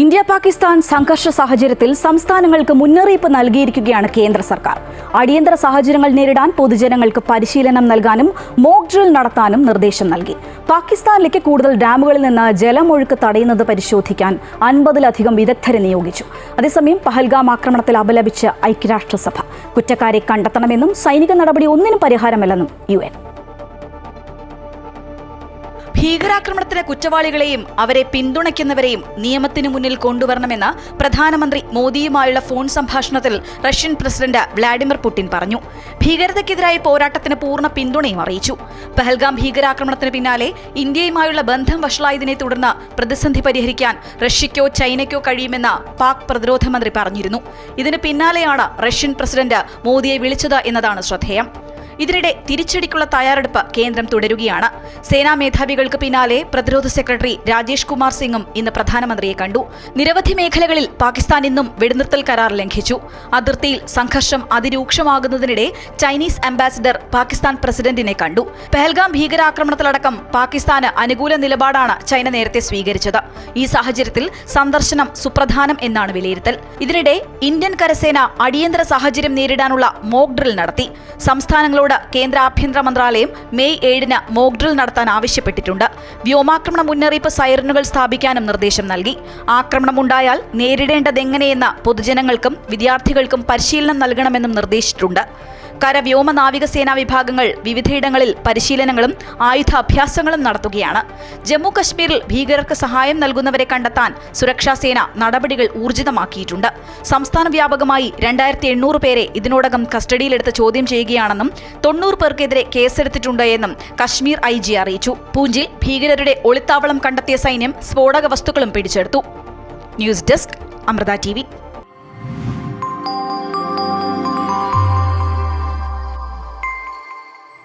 India Pakistan സംഘർഷ സാഹചര്യത്തിൽ സംസ്ഥാനങ്ങൾക്ക് മുന്നറിയിപ്പ് നൽകിയിരിക്കുകയാണ് കേന്ദ്ര സർക്കാർ. അടിയന്തര സാഹചര്യങ്ങൾ നേരിടാൻ പൊതുജനങ്ങൾക്ക് പരിശീലനം നൽകാനും മോക്ക് ഡ്രിൽ നടത്താനും നിർദ്ദേശം നൽകി. പാകിസ്ഥാനിലേക്ക് കൂടുതൽ ഡാമുകളിൽ നിന്ന് ജലമൊഴുക്ക് തടയുന്നത് പരിശോധിക്കാൻ അൻപതിലധികം വിദഗ്ധരെ നിയോഗിച്ചു. അതേസമയം പഹൽഗാം ആക്രമണത്തിൽ അപലപിച്ച ഐക്യരാഷ്ട്രസഭ. കുറ്റക്കാരെ കണ്ടെത്തണമെന്നും സൈനിക നടപടി ഒന്നിനും പരിഹാരമല്ലെന്നും യു എൻ ഭീകരാക്രമണത്തിന് കുറ്റവാളികളെയും അവരെ പിന്തുണയ്ക്കുന്നവരെയും നിയമത്തിനു മുന്നിൽ കൊണ്ടുവരണമെന്ന് പ്രധാനമന്ത്രി മോദിയുമായുള്ള ഫോൺ സംഭാഷണത്തിൽ റഷ്യൻ പ്രസിഡന്റ് വ്ളാഡിമിർ പുടിൻ പറഞ്ഞു. ഭീകരതയ്ക്കെതിരായ പോരാട്ടത്തിന് പൂർണ പിന്തുണയും അറിയിച്ചു. പെഹൽഗാം ഭീകരാക്രമണത്തിന് പിന്നാലെ ഇന്ത്യയുമായുള്ള ബന്ധം വഷളായതിനെ തുടർന്ന് പ്രതിസന്ധി പരിഹരിക്കാൻ റഷ്യയ്ക്കോ ചൈനയ്ക്കോ കഴിയുമെന്ന് പാക് പ്രതിരോധ മന്ത്രി പറഞ്ഞിരുന്നു. ഇതിന് പിന്നാലെയാണ് റഷ്യൻ പ്രസിഡന്റ് മോദിയെ വിളിച്ചത് എന്നതാണ് ശ്രദ്ധേയം. ഇതിനിടെ തിരിച്ചടിക്കുള്ള തയ്യാറെടുപ്പ് കേന്ദ്രം തുടരുകയാണ്. സേനാ മേധാവികൾക്ക് പിന്നാലെ പ്രതിരോധ സെക്രട്ടറി രാജേഷ് കുമാർ സിംഗും ഇന്ന് പ്രധാനമന്ത്രിയെ കണ്ടു. നിരവധി മേഖലകളിൽ പാകിസ്ഥാൻ ഇന്നും വെടിനിർത്തൽ കരാർ ലംഘിച്ചു. അതിർത്തിയിൽ സംഘർഷം അതിരൂക്ഷമാകുന്നതിനിടെ ചൈനീസ് അംബാസിഡർ പാകിസ്ഥാൻ പ്രസിഡന്റിനെ കണ്ടു. പെഹൽഗാം ഭീകരാക്രമണത്തിലടക്കം പാകിസ്ഥാന് അനുകൂല നിലപാടാണ് ചൈന നേരത്തെ സ്വീകരിച്ചത്. ഈ സാഹചര്യത്തിൽ സന്ദർശനം സുപ്രധാനം എന്നാണ് വിലയിരുത്തൽ. ഇതിനിടെ ഇന്ത്യൻ കരസേന അടിയന്തര സാഹചര്യം നേരിടാനുള്ള മോക് ഡ്രിൽ നടത്തി. സംസ്ഥാനങ്ങളോട് കേന്ദ്ര ആഭ്യന്തര മന്ത്രാലയം മെയ് ഏഴിന് മോക്ക് ഡ്രിൽ നടത്താൻ ആവശ്യപ്പെട്ടിട്ടുണ്ട്. വ്യോമാക്രമണ മുന്നറിയിപ്പ് സൈറനുകൾ സ്ഥാപിക്കാനും നിർദ്ദേശം നൽകി. ആക്രമണമുണ്ടായാൽ നേരിടേണ്ടതെങ്ങനെയെന്ന് പൊതുജനങ്ങൾക്കും വിദ്യാർത്ഥികൾക്കും പരിശീലനം നൽകണമെന്നും നിർദ്ദേശിച്ചിട്ടുണ്ട്. കര വ്യോമ നാവികസേനാ വിഭാഗങ്ങൾ വിവിധയിടങ്ങളിൽ പരിശീലനങ്ങളും ആയുധാഭ്യാസങ്ങളും നടത്തുകയാണ്. ജമ്മു കശ്മീരിൽ ഭീകരർക്ക് സഹായം നൽകുന്നവരെ കണ്ടെത്താൻ സുരക്ഷാസേന നടപടികൾ ഊർജിതമാക്കിയിട്ടുണ്ട്. സംസ്ഥാന വ്യാപകമായി രണ്ടായിരത്തി എണ്ണൂറ് പേരെ ഇതിനോടകം കസ്റ്റഡിയിലെടുത്ത് ചോദ്യം ചെയ്യുകയാണെന്നും തൊണ്ണൂറ് പേർക്കെതിരെ കേസെടുത്തിട്ടുണ്ട് എന്നും കശ്മീർ ഐ ജി അറിയിച്ചു. പൂഞ്ചിൽ ഭീകരരുടെ ഒളിത്താവളം കണ്ടെത്തിയ സൈന്യം സ്ഫോടക വസ്തുക്കളും പിടിച്ചെടുത്തു. News desk Amrita T